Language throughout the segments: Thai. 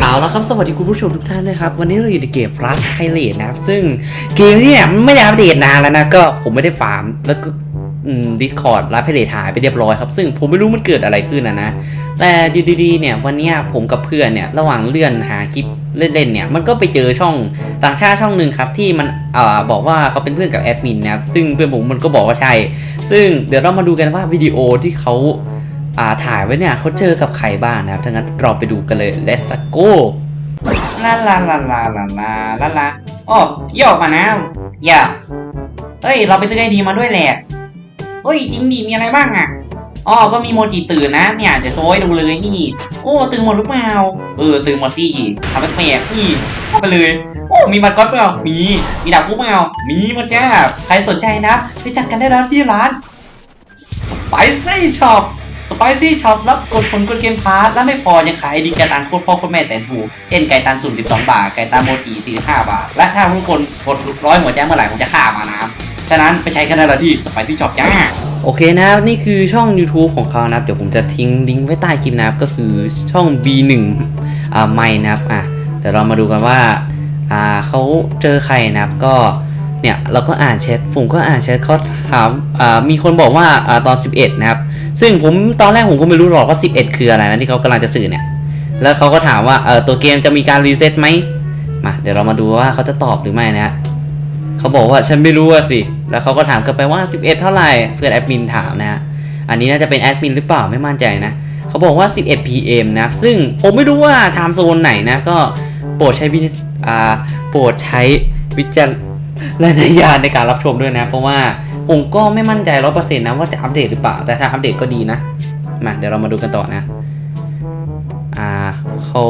เอาละครับสวัสดีคุณผู้ชมทุกท่านนะครับ วันนี้เราอยู่ในเกม Rush h i l a t นะครับ ซึ่งเกมนี้เนี่ยไม่ได้อัปเดตนานแล้วนะก็ผมไม่ได้ฟาร์มแล้วก็ดิสคอร์ดรับให้เลทหายไปเรียบร้อยครับ ซึ่งผมไม่รู้มันเกิดอะไรขึ้นนะนะแต่ดีๆเนี่ยวันนี้ผมกับเพื่อนเนี่ยระหว่างเลื่อนหาคลิปเล่นๆเนี่ยมันก็ไปเจอช่องต่างชาติช่องหนึ่งครับที่มันอาบอกว่าเขาเป็นเพื่อนกับแอดมินนะครับซึ่งเพื่อนผมมันก็บอกว่าใช่ซึ่งเดี๋ยวเรามาดูกันว่าวิดีโอที่เขา อ่าถ่ายไว้เนี่ยเขาเจอกับใครบ้างนะครับถ้างั้นเราไปดูกันเลย let's go ลาลาลาลาลาลาลาลาอ๋อย่อมานะอย่าเฮ้ย เราไปซื้อไอดีมาด้วยแหละเฮ้ยจริงดิมีอะไรบ้างอะอ๋อก็มีโมจิตื่นนะ เนี่ยจะโชว์ให้ดูเลยนี่ โอ้ตื่นหมดหรือเปล่าเออตื่นหมดสิทำแปลกๆนี่ไปเลย โอ้มีมัดก๊อตเปล่ามีมีดาบคู่เปล่ามีหมาจ้าใครสนใจนะไปจัดกันได้แล้วที่ร้าน Spicy Shop Spicy Shop รับกดผลกดเกมพาร์ทและไม่พอยังขายไอดีไก่ตันโคตรพ่อโคตรแม่แสนถูกเช่นไก่ตันสุ่ม12 บาท ไก่ตันโมจิ45 บาท และถ้าทุกคนกดร้อยหัวใจเมื่อไหร่ผมจะฆ่ามานะครับฉะนั้นไปใช้กันได้แล้วที่ Spicy Shop จ้าโอเคนะครับนี่คือช่อง YouTube ของเขานะครับ เดี๋ยวผมจะทิ้งลิงก์ไว้ใต้คลิปนะครับก็คือช่อง B1 อ่าไม่นะครับอะเดี๋ยวเรามาดูกันว่าอ่าเขาเจอใครนะครับก็เนี่ยเราก็อ่านแชทผมก็อ่านแชทเขาถามอ่ามีคนบอกว่าอ่าตอน 11 นะครับ ซึ่งผมตอนแรกผมก็ไม่รู้หรอกว่า 11 คืออะไรนะที่เขากำลังจะสื่อเนี่ย แล้วเขาก็ถามว่าเออตัวเกมจะมีการรีเซ็ตไหมมาเดี๋ยวเรามาดูว่าเขาจะตอบหรือไม่นะฮะเขาบอกว่าฉันไม่รู้อะสิ แล้วเขาก็ถามกลับไปว่า 11 เท่าไหร่เพื่อนแอดมินถามนะฮะอันนี้น่าจะเป็นแอดมินหรือเปล่าไม่มั่นใจนะเขาบอกว่า 11 PM นะซึ่งผมไม่รู้ว่าไทม์โซนไหนนะก็โปรดใช้วิอ่าโปรดใช้วิจารณญาณในการรับชมด้วยนะ เพราะว่า ผมก็ไม่มั่นใจร้อยเปอร์เซ็นต์นะว่าจะอัปเดตหรือเปล่า แต่ถ้าอัปเดตก็ดีนะ มาเดี๋ยวเรามาดูกันต่อนะ อ่าเขา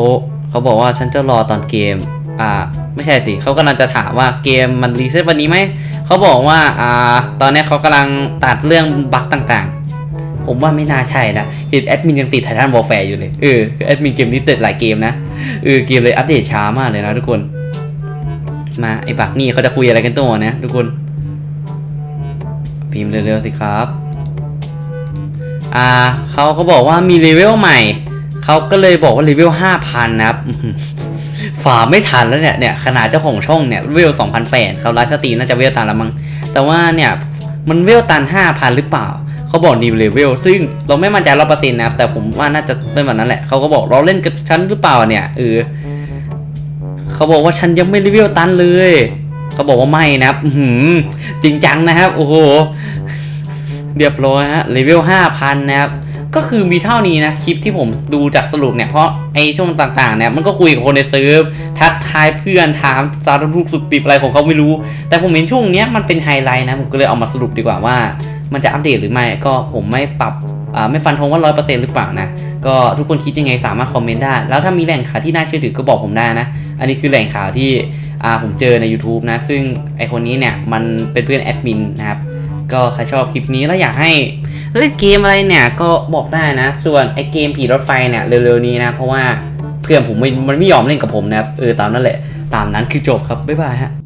เขาบอกว่าฉันจะรอตอนเกม อ่า ไม่ใช่สิเขากำลังจะถามว่าเกมมันรีเซ็ตวันนี้ไหม เขาบอกว่า อ่า ตอนนี้เขากำลังตัดเรื่องบั๊กต่างๆ ผมว่าไม่น่าใช่นะ เห็นแอดมินยังติดไททันวอลแฟร์อยู่เลย เออคือแอดมินเกมนี้ติดหลายเกมนะ เออ เกมเลยอัปเดตช้ามากเลยนะทุกคน มาไอ้บักนี่เขาจะคุยอะไรกันตัวนะทุกคน พิมพ์เร็วๆสิครับ อ่าเขาเขาบอกว่ามีเลเวลใหม่ เขาก็เลยบอกว่าเลเวล5,000นะครับฝ่าไม่ทันแล้วเนี่ยเนี่ยขนาดเจ้าของช่องเนี่ยเวล2,008เขาไลฟ์สตรีมน่าจะเวลตันแล้วมั้งแต่ว่าเนี่ยมันเวลตัน5,000หรือเปล่าเขาบอกนิวเลเวลซึ่งเราไม่มั่นใจร้อเปอร์เซ็นต์นะครับแต่ผมว่าน่าจะเป็นแบบนั้นแหละเขาก็บอกเราเล่นกับฉันหรือเปล่าเนี่ยเออเขาบอกว่าฉันยังไม่เลเวลตันเลย เขาบอกว่าไม่นะครับหือจริงจังนะครับ โอ้โห เรียบร้อยฮะเลเวล5,000นะครับ ก็คือมีเท่านี้นะคลิปที่ผมดูจากสรุปเนี่ย เพราะไอช่วงต่างๆเนี่ยมันก็คุยกับคนในเซิร์ฟทักทายเพื่อนถามสารทุกสุขติบอะไรของเขาไม่รู้ แต่ผมเห็นช่วงเนี้ยมันเป็นไฮไลท์นะ ผมก็เลยเอามาสรุปดีกว่าว่า มันจะอัปเดตหรือไม่ก็ผมไม่ปรับอ่าไม่ฟันธงว่า100%หรือเปล่านะ ก็ทุกคนคิดยังไงสามารถคอมเมนต์ได้ แล้วถ้ามีแหล่งข่าวที่น่าเชื่อถือก็บอกผมได้นะ อันนี้คือแหล่งข่าวที่อ่าผมเจอใน YouTube นะ ซึ่งไอคนนี้เนี่ยมันเป็นเพื่อนแอดมินนะครับ ก็ใครชอบคลิปนี้แล้วอยากให้เล่นเกมอะไรเนี่ยก็บอกได้นะ ส่วนไอเกมผีรถไฟเนี่ยเร็วๆนี้นะ เพราะว่าเพื่อนผมม่มันไม่ยอมเล่นกับผมนะครับ เออตามนั้นแหละ ตามนั้นคือจบครับ บ๊ายบายฮะ